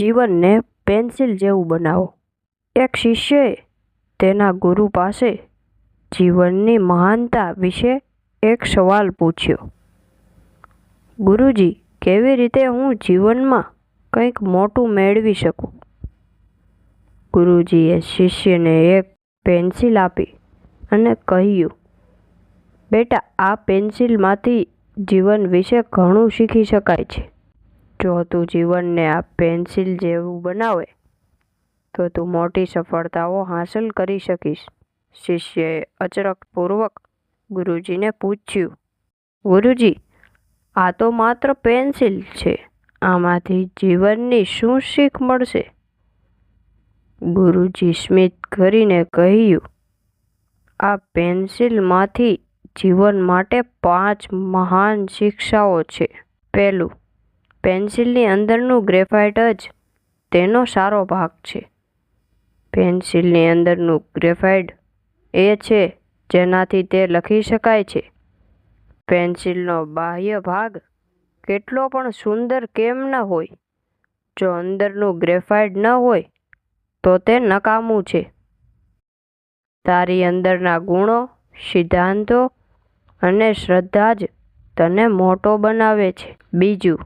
જીવનને પેન્સિલ જેવું બનાવો. એક શિષ્યએ તેના ગુરુ પાસે જીવનની મહાનતા વિશે એક સવાલ પૂછ્યો. ગુરુજી, કેવી રીતે હું જીવનમાં કંઈક મોટું મેળવી શકું? ગુરુજીએ શિષ્યને એક પેન્સિલ આપી અને કહ્યું, બેટા, આ પેન્સિલમાંથી જીવન વિશે ઘણું શીખી શકાય છે. જો તું જીવનને આ પેન્સિલ જેવું બનાવે, તો તું મોટી સફળતાઓ હાંસલ કરી શકીશ. શિષ્યએ અચરકપૂર્વક ગુરુજીને પૂછ્યું, ગુરુજી, આ તો માત્ર પેન્સિલ છે. આમાંથી જીવનની શું શીખ મળશે? ગુરુજી સ્મિત કરીને કહ્યું, આ પેન્સિલમાંથી જીવન માટે પાંચ મહાન શિક્ષાઓ છે. પહેલું પેન્સિલની અંદરનું ગ્રેફાઇટ જ તેનો સારો ભાગ છે. પેન્સિલની અંદરનું ગ્રેફાઇટ એ છે જેનાથી તે લખી શકાય છે. પેન્સિલનો બાહ્ય ભાગ કેટલો પણ સુંદર કેમ ન હોય, જો અંદરનું ગ્રેફાઇટ ન હોય તો તે નકામું છે. તારી અંદરના ગુણો, સિદ્ધાંતો અને શ્રદ્ધા જ તને મોટો બનાવે છે. બીજું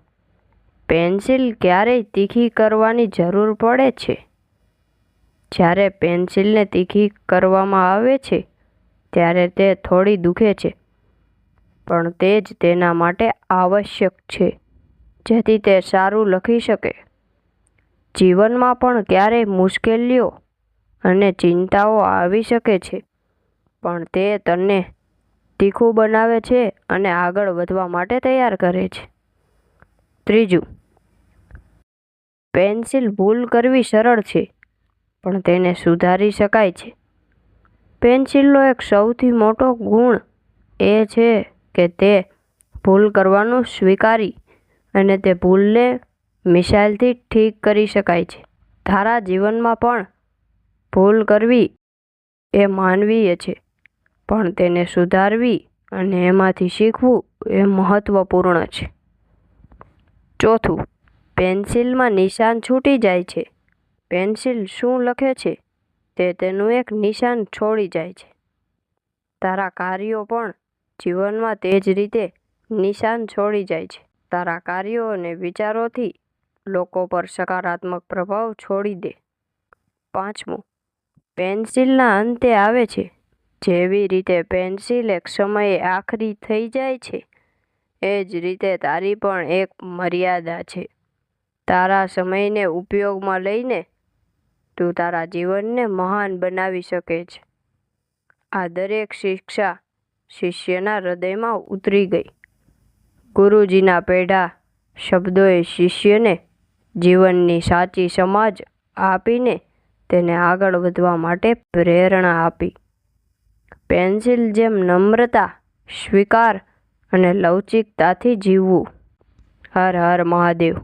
પેન્સિલ ક્યારેય તીખી કરવાની જરૂર પડે છે? જ્યારે પેન્સિલને તીખી કરવામાં આવે છે, ત્યારે તે થોડી દુખે છે, પણ તે જ તેના માટે આવશ્યક છે, જેથી તે સારું લખી શકે. જીવનમાં પણ ક્યારેય મુશ્કેલીઓ અને ચિંતાઓ આવી શકે છે, પણ તે તને તીખું બનાવે છે અને આગળ વધવા માટે તૈયાર કરે છે. ત્રીજું પેન્સિલ ભૂલ કરવી સરળ છે, પણ તેને સુધારી શકાય છે. પેન્સિલનો એક સૌથી મોટો ગુણ એ છે કે તે ભૂલ કરવાનું સ્વીકારી અને તે ભૂલને મિસાઇલથી ઠીક કરી શકાય છે. તારા જીવનમાં પણ ભૂલ કરવી એ માનવીય છે, પણ તેને સુધારવી અને એમાંથી શીખવું એ મહત્ત્વપૂર્ણ છે. ચોથું પેન્સિલમાં નિશાન છૂટી જાય છે. પેન્સિલ શું લખે છે? તે તેનું એક નિશાન છોડી જાય છે. તારા કાર્યો પણ જીવનમાં તે જ રીતે નિશાન છોડી જાય છે. તારા કાર્યો અને વિચારોથી લોકો પર સકારાત્મક પ્રભાવ છોડી દે. પાંચમું, પેન્સિલના અંતે આવે છે. જેવી રીતે પેન્સિલ એક સમયે આખરી થઈ જાય છે, એ જ રીતે તારી પણ એક મર્યાદા છે. તારા સમયને ઉપયોગમાં લઈને તું તારા જીવનને મહાન બનાવી શકે છે. આ દરેક શિક્ષા શિષ્યના હૃદયમાં ઉતરી ગઈ. ગુરુજીના પેઢા શબ્દોએ શિષ્યને જીવનની સાચી સમાજ આપીને તેને આગળ વધવા માટે પ્રેરણા આપી. પેન્સિલ જેમ નમ્રતા, સ્વીકાર અને લવચિકતાથી જીવવું. હર હર મહાદેવ.